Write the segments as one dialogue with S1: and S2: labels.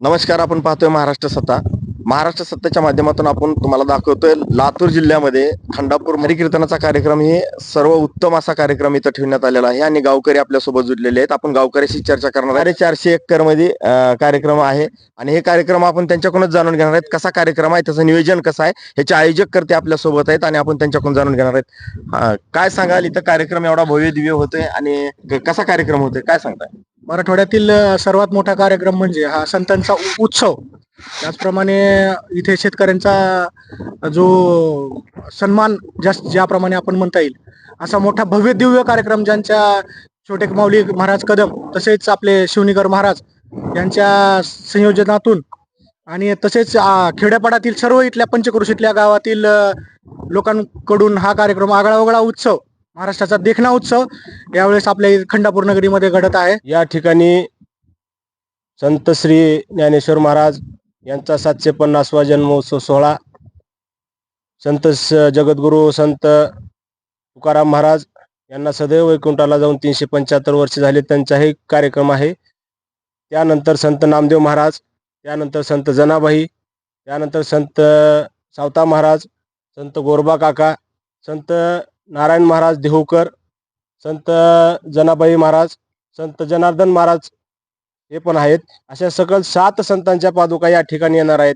S1: नमस्कार आपण पाहतोय महाराष्ट्र सत्ता. महाराष्ट्र सत्तेच्या माध्यमातून आपण तुम्हाला दाखवतोय लातूर जिल्ह्यामध्ये खंडापूर हरिकीर्तनाचा कार्यक्रम हे सर्व उत्तम असा कार्यक्रम इथं ठेवण्यात आलेला आहे आणि गावकरी आपल्यासोबत जुडलेले आहेत. आपण गावकऱ्याशी चर्चा करणार आहे. चारशे एकरमध्ये कार्यक्रम आहे आणि हे कार्यक्रम आपण त्यांच्याकडूनच जाणून घेणार आहेत. कसा कार्यक्रम आहे त्याचं नियोजन कसं आहे ह्याचे आयोजक करते आपल्यासोबत आहेत आणि आपण त्यांच्याकडून जाणून घेणार आहेत. काय सांगाल? इथं कार्यक्रम एवढा भव्य दिव्य होतोय आणि कसा कार्यक्रम होतोय? काय सांगताय?
S2: मराठवाड्यातील सर्वात मोठा कार्यक्रम म्हणजे हा संतांचा उत्सव. त्याचप्रमाणे इथे शेतकऱ्यांचा जो सन्मान जास्त ज्याप्रमाणे आपण म्हणता येईल असा मोठा भव्य दिव्य कार्यक्रम ज्यांच्या छोटे माऊली महाराज कदम तसेच आपले शिवनीकर महाराज यांच्या संयोजनातून आणि तसेच खेड्यापाड्यातील सर्व इथल्या पंचक्रोशीतल्या गावातील लोकांकडून हा कार्यक्रम आगळावगळा उत्सव महाराष्ट्राचा देखणा उत्सव यावेळेस आपल्या खंडापूर नगरीमध्ये घडत आहे.
S3: या ठिकाणी संत श्री ज्ञानेश्वर महाराज यांचा सातशे पन्नासवा जन्मोत्सव सोहळा संत स- जगद्गुरू संत तुकाराम महाराज यांना सदैव वैकुंठाला जाऊन तीनशे पंच्याहत्तर वर्ष झाले. त्यांचाही कार्यक्रम आहे. त्यानंतर संत नामदेव महाराज त्यानंतर संत जनाबाई त्यानंतर संत सावता महाराज संत गोरबा काका संत नारायण महाराज देहूकर संत जनाबाई महाराज संत जनार्दन महाराज हे पण आहेत. अशा सकल सात संतांच्या पादुका या ठिकाणी येणार आहेत.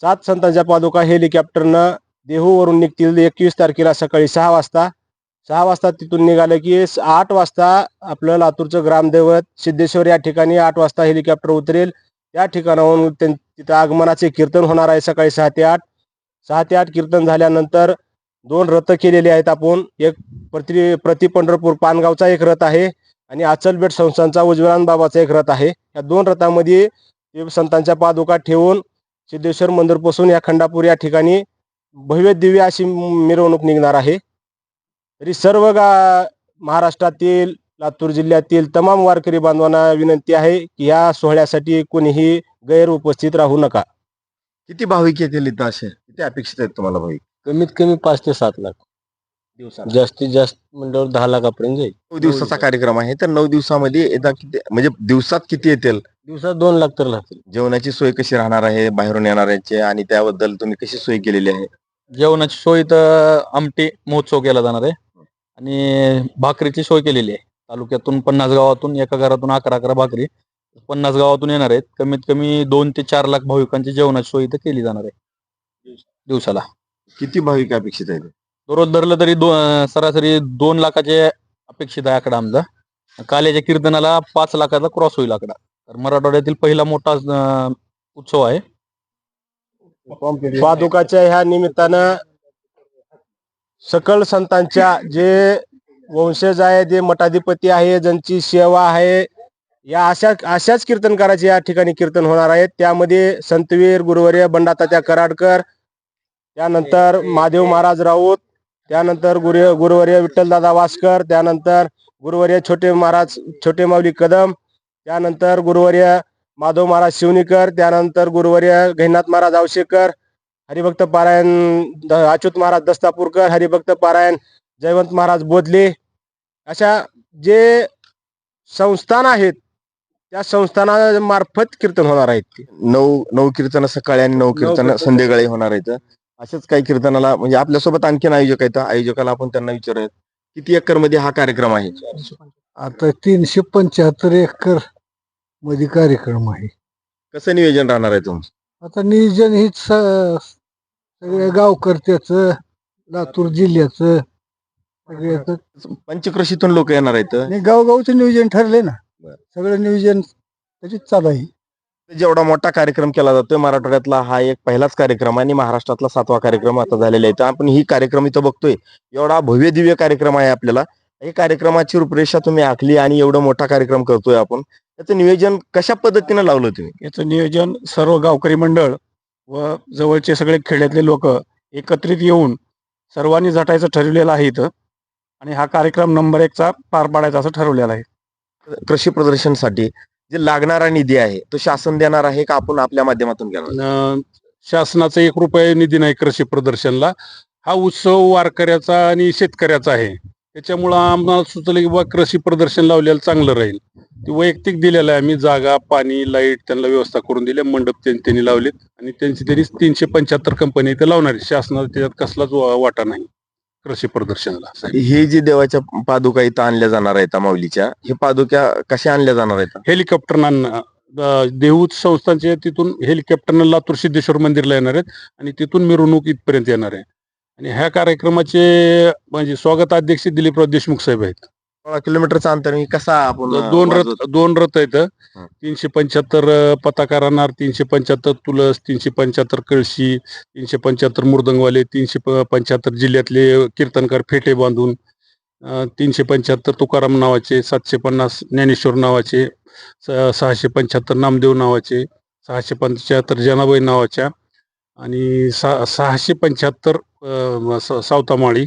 S3: सात संतांच्या पादुका हेलिकॉप्टरनं देहूवरून निघतील एकवीस तारखेला सकाळी सहा वाजता. सहा वाजता तिथून निघालं की आठ वाजता आपलं लातूरचं ग्रामदैवत सिद्धेश्वर या ठिकाणी आठ वाजता हेलिकॉप्टर उतरेल. त्या ठिकाणाहून त्यां- तिथं आगमनाचे कीर्तन होणार आहे सकाळी सहा ते आठ. सहा ते आठ कीर्तन झाल्यानंतर दोन रथ केलेले आहेत आपण. एक प्रति प्रति पंढरपूर पानगावचा एक रथ आहे आणि आचलबेट संस्थांचा उजवळान बाबाचा एक रथ आहे. या दोन रथामध्ये संतांच्या पादुका ठेवून सिद्धेश्वर मंदिरपासून या खंडापूर या ठिकाणी भव्य दिव्य अशी मिरवणूक निघणार आहे. तरी सर्व गा महाराष्ट्रातील लातूर जिल्ह्यातील तमाम वारकरी बांधवांना विनंती आहे की या सोहळ्यासाठी कोणीही गैर उपस्थित राहू नका.
S1: किती भाविक येतील इथं असे? किती अपेक्षित आहेत तुम्हाला भाविक?
S3: कमीत कमी पाच ते सात लाख.
S1: दिवसात
S3: जास्तीत जास्त म्हणल्यावर दहा लाखापर्यंत जाईल.
S1: नऊ दिवसाचा कार्यक्रम आहे. तर नऊ दिवसामध्ये एकदा किती म्हणजे दिवसात किती येतील?
S3: दिवसात दोन लाख तर लागतील.
S1: जेवणाची सोय कशी राहणार आहे? बाहेरून येणाऱ्यांची आणि त्याबद्दल तुम्ही कशी सोय केलेली आहे?
S4: जेवणाची सोय तर आमटी महोत्सव केला जाणार आहे. आणि भाकरीची सोय केलेली आहे. तालुक्यातून पन्नास गावातून एका घरातून अकरा अकरा भाकरी पन्नास गावातून येणार आहेत. कमीत कमी दोन ते चार लाख भाविकांची जेवणाची सोय इथं केली जाणार आहे. दिवसाला.
S1: किती भाविक अपेक्षित आहेत?
S4: दररोज धरलं तरी दो सरासरी दोन लाखाचे अपेक्षित आहे आकडा आमचा. काल्याच्या कीर्तनाला पाच लाखाचा क्रॉस होईल आकडा. तर मराठवाड्यातील पहिला मोठा अं, उत्सव आहे.
S3: पादुकाच्या ह्या निमित्तानं सकल संतांच्या जे वंशज आहे जे मठाधिपती आहे ज्यांची सेवा आहे या अशा अशाच कीर्तनकाराचे या ठिकाणी कीर्तन होणार आहेत त्यामध्ये संतवीर गुरुवर्य बंडातात्या कराडकर त्यानंतर महादेव महाराज राऊत त्यानंतर गुरु गुरुवर्य विठ्ठलदादा वासकर त्यानंतर गुरुवर्य छोटे महाराज छोटे माऊली कदम त्यानंतर गुरुवर्य माधव महाराज शिवनीकर त्यानंतर गुरुवर्य घैनाथ महाराज आवशेकर हरिभक्त पारायण अच्युत महाराज दस्तापूरकर हरिभक्त पारायण जयवंत महाराज बोधले. अशा जे संस्थान आहेत त्या संस्थानामार्फत कीर्तन होणार आहेत
S1: नऊ नऊ कीर्तन सकाळी आणि नऊ कीर्तन संध्याकाळी होणार आहेत. असेच काही कीर्तनाला म्हणजे आपल्यासोबत आणखीन आयोजक आहेत. आयोजकाला आपण त्यांना विचारूयात. किती एकरमध्ये हा कार्यक्रम आहे?
S2: आता तीनशे पंच्याहत्तर एकरमध्ये कार्यक्रम आहे.
S1: कसं नियोजन राहणार आहे तुमचं?
S2: आता नियोजन हे सगळ्या गावकर्त्याच लातूर जिल्ह्याचं सगळ्याच.
S1: पंचक्रोशीतून लोक येणार आहेत.
S2: आणि गावगावचं नियोजन ठरले ना. सगळं नियोजन त्याच्यात चालू आहे.
S1: जेवढा मोठा कार्यक्रम केला जातोय मराठवाड्यातला हा एक पहिलाच कार्यक्रम आणि महाराष्ट्रातला सातवा कार्यक्रम आता झालेला आहे. तर आपण ही कार्यक्रम इथं बघतोय. एवढा भव्य दिव्य कार्यक्रम आहे आपल्याला. ही कार्यक्रमाची रूपरेषा तुम्ही आखली आणि एवढा मोठा कार्यक्रम करतोय आपण. त्याचं नियोजन कशा पद्धतीने लावलं तुम्ही?
S5: याचं नियोजन सर्व गावकरी मंडळ व जवळचे सगळे खेड्यातले लोक एकत्रित येऊन सर्वांनी झटायचं ठरवलेलं आहे इथं. आणि हा कार्यक्रम नंबर एकचा पार पाडायचा असं ठरवलेला आहे.
S1: कृषी प्रदर्शनसाठी जे लागणारा निधी आहे तो शासन देणार आहे का आपण आपल्या माध्यमातून घेणार?
S5: अं, शासनाचा एक रुपये निधी नाही कृषी प्रदर्शनला. हा उत्सव वारकऱ्याचा आणि शेतकऱ्याचा आहे. त्याच्यामुळं आम्हाला सुचलं की बा कृषी प्रदर्शन लावलेलं चांगलं राहील. ते वैयक्तिक दिलेलं आहे. आम्ही जागा पाणी लाइट त्यांना व्यवस्था करून दिली. मंडप त्यांनी त्यांनी लावलेत. आणि त्यांची त्यांनी तीनशे पंच्याहत्तर कंपनी इथे लावणार आहेत. शासनाचा त्याच्यात कसलाच वा- वाटा नाही. कृषी प्रदर्शनाला.
S1: हे जी देवाच्या पादुका इथं आणल्या जाणार आहेत माऊलीच्या हे पादुक्या कशा आणल्या जाणार आहेत?
S5: हेलिकॉप्टरना देहूत संस्थांचे तिथून हेलिकॉप्टरनं लातूर सिद्धेश्वर मंदिरला येणार आहेत आणि तिथून मिरवणूक इथपर्यंत येणार आहे. आणि ह्या कार्यक्रमाचे म्हणजे स्वागताध्यक्ष दिलीपराव देशमुख साहेब आहेत.
S1: सोळा किलोमीटरचा अंतर हे कसा आपण अं,
S5: दोन
S1: वाजवतो?
S5: रथ दोन रथ आहेत
S1: हं.
S5: तीनशे पंच्याहत्तर पताका राहणार तीनशे पंच्याहत्तर तुलस तीनशे पंच्याहत्तर कळशी तीनशे पंच्याहत्तर मृदंगवाले तीनशे प- पंच्याहत्तर जिल्ह्यातले कीर्तनकार फेटे बांधून अं, तीनशे पंच्याहत्तर तुकाराम नावाचे सातशे पन्नास ज्ञानेश्वर नावाचे स- सहाशे पंच्याहत्तर नामदेव नावाचे सहाशे पंच्याहत्तर जनाबाई नावाच्या आणि सा सहाशे पंच्याहत्तर अं, स- सावतामाळी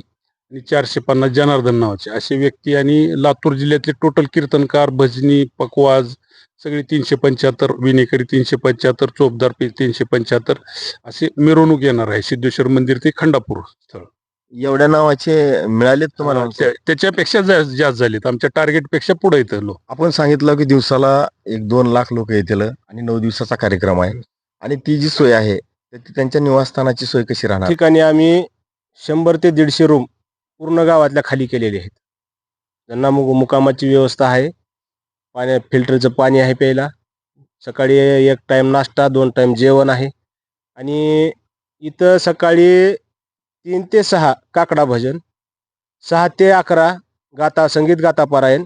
S5: आणि चारशे पन्नास जनार्दन नावाचे. असे व्यक्ती आणि लातूर जिल्ह्यातले टोटल कीर्तनकार भजनी पकवाज सगळे तीनशे पंच्याहत्तर विनेकरी तीनशे पंच्याहत्तर चोपदार पी तीनशे पंच्याहत्तर असे मिरवणूक येणार आहे. सिद्धेश्वर मंदिर ते खंडापूर स्थळ.
S1: एवढ्या नावाचे मिळालेत तुम्हाला
S5: त्या- त्याच्यापेक्षा जास्त झालेत. आमच्या टार्गेटपेक्षा पुढे येतं लोक.
S1: आपण सांगितलं की दिवसाला एक दोन लाख लोक येतील आणि नऊ दिवसाचा कार्यक्रम आहे. आणि ती जी सोय आहे त्यांच्या निवासस्थानाची सोय कशी राहणार?
S3: ठिकाणी आम्ही शंभर ते दीडशे रूम पूर्ण गावातल्या खाली केलेले आहेत. त्यांना मु मुकामाची व्यवस्था आहे. पाण्या फिल्टरचं पाणी आहे प्यायला. सकाळी एक टाईम नाश्ता दोन टाईम जेवण आहे. आणि इथं सकाळी तीन ते सहा काकडा भजन सहा ते अकरा गाता संगीत गाता पारायण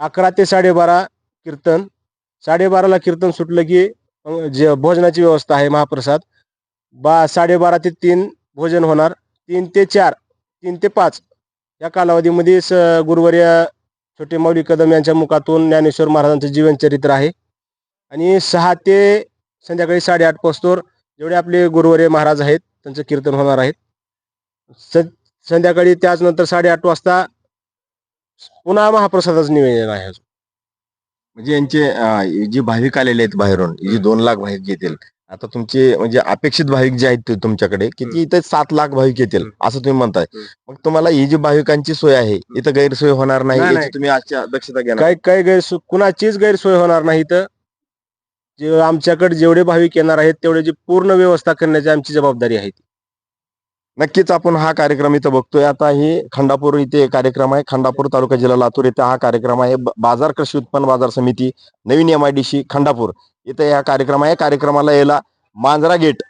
S3: अकरा ते साडेबारा कीर्तन साडेबाराला कीर्तन सुटलं की जे भोजनाची व्यवस्था आहे महाप्रसाद बा साडेबारा ते तीन भोजन होणार. तीन ते चार तीन ते पाच या कालावधीमध्ये स गुरुवर्य छोटे माऊली कदम यांच्या मुखातून ज्ञानेश्वर महाराजांचं जीवनचरित्र आहे. आणि सहा ते संध्याकाळी साडेआठ पोस्तोर जेवढे आपले गुरुवर्य महाराज आहेत त्यांचं कीर्तन होणार आहेत स संध्याकाळी त्याचनंतर साडेआठ वाजता पुन्हा महाप्रसादाचं निवेदन आहे.
S1: म्हणजे यांचे अं, जे भाविक आलेले आहेत बाहेरून जे दोन लाख भाविक येतील आता तुमचे म्हणजे अपेक्षित भाविक जे आहेत ते तुमच्याकडे किती इथे सात लाख भाविक येतील असं तुम्ही म्हणताय. मग तुम्हाला ही जी भाविकांची सोय आहे इथं गैरसोय होणार नाही याची. तुम्ही आजच्या दक्षता घेणार.
S3: काही काही गैरसोय कुणाचीच गैरसोय होणार नाही तर जे आमच्याकडे जेवढे भाविक येणार आहेत तेवढ्याची पूर्ण व्यवस्था करण्याची आमची जबाबदारी आहे
S1: नक्कीच आपण हा कार्यक्रम इथं बघतोय. आता ही खंडापूर इथे कार्यक्रम आहे. खंडापूर तालुका जिल्हा लातूर इथे हा कार्यक्रम आहे. बाजार कृषी उत्पन्न बाजार समिती नवीन M I D C Khandapur. इथे हा कार्यक्रम आहे. कार्यक्रमाला यायला मांजरा गेट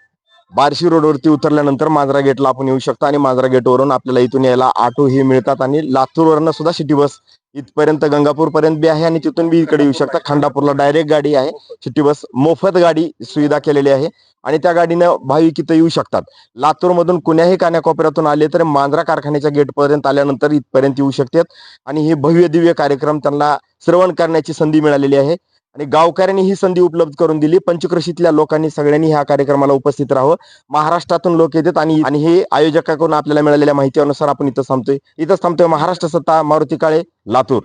S1: बार्शी रोडवरती उतरल्यानंतर मांजरा गेटला आपण येऊ शकतो आणि मांजरा गेटवरून आपल्याला इथून यायला ऑटो ही मिळतात आणि लातूरवरनं सुद्धा सिटी बस इथपर्यंत गंगापूर पर्यंत बी आहे आणि तिथून बी इकडे येऊ शकता. खंडापूरला डायरेक्ट गाडी आहे. सिटी बस मोफत गाडी सुविधा केलेली आहे. आणि त्या गाडीनं भाविक इथं येऊ शकतात. लातूर मधून कुण्याही कान्याकोपऱ्यातून आले तर मांजरा कारखान्याच्या गेट पर्यंत आल्यानंतर इथपर्यंत येऊ शकतात. आणि हे भव्य दिव्य कार्यक्रम त्यांना श्रवण करण्याची संधी मिळालेली आहे. आणि गावकऱ्यांनी ही संधी उपलब्ध करून दिली. पंचकृषीतल्या लोकांनी सगळ्यांनी ह्या कार्यक्रमाला उपस्थित राहावं. महाराष्ट्रातून लोक येतात आणि आणि हे आयोजकाकडून आपल्याला मिळालेल्या माहितीनुसार आपण इथं थांबतोय. इथंच थांबतोय महाराष्ट्र सत्ता मारुती काळे लातूर.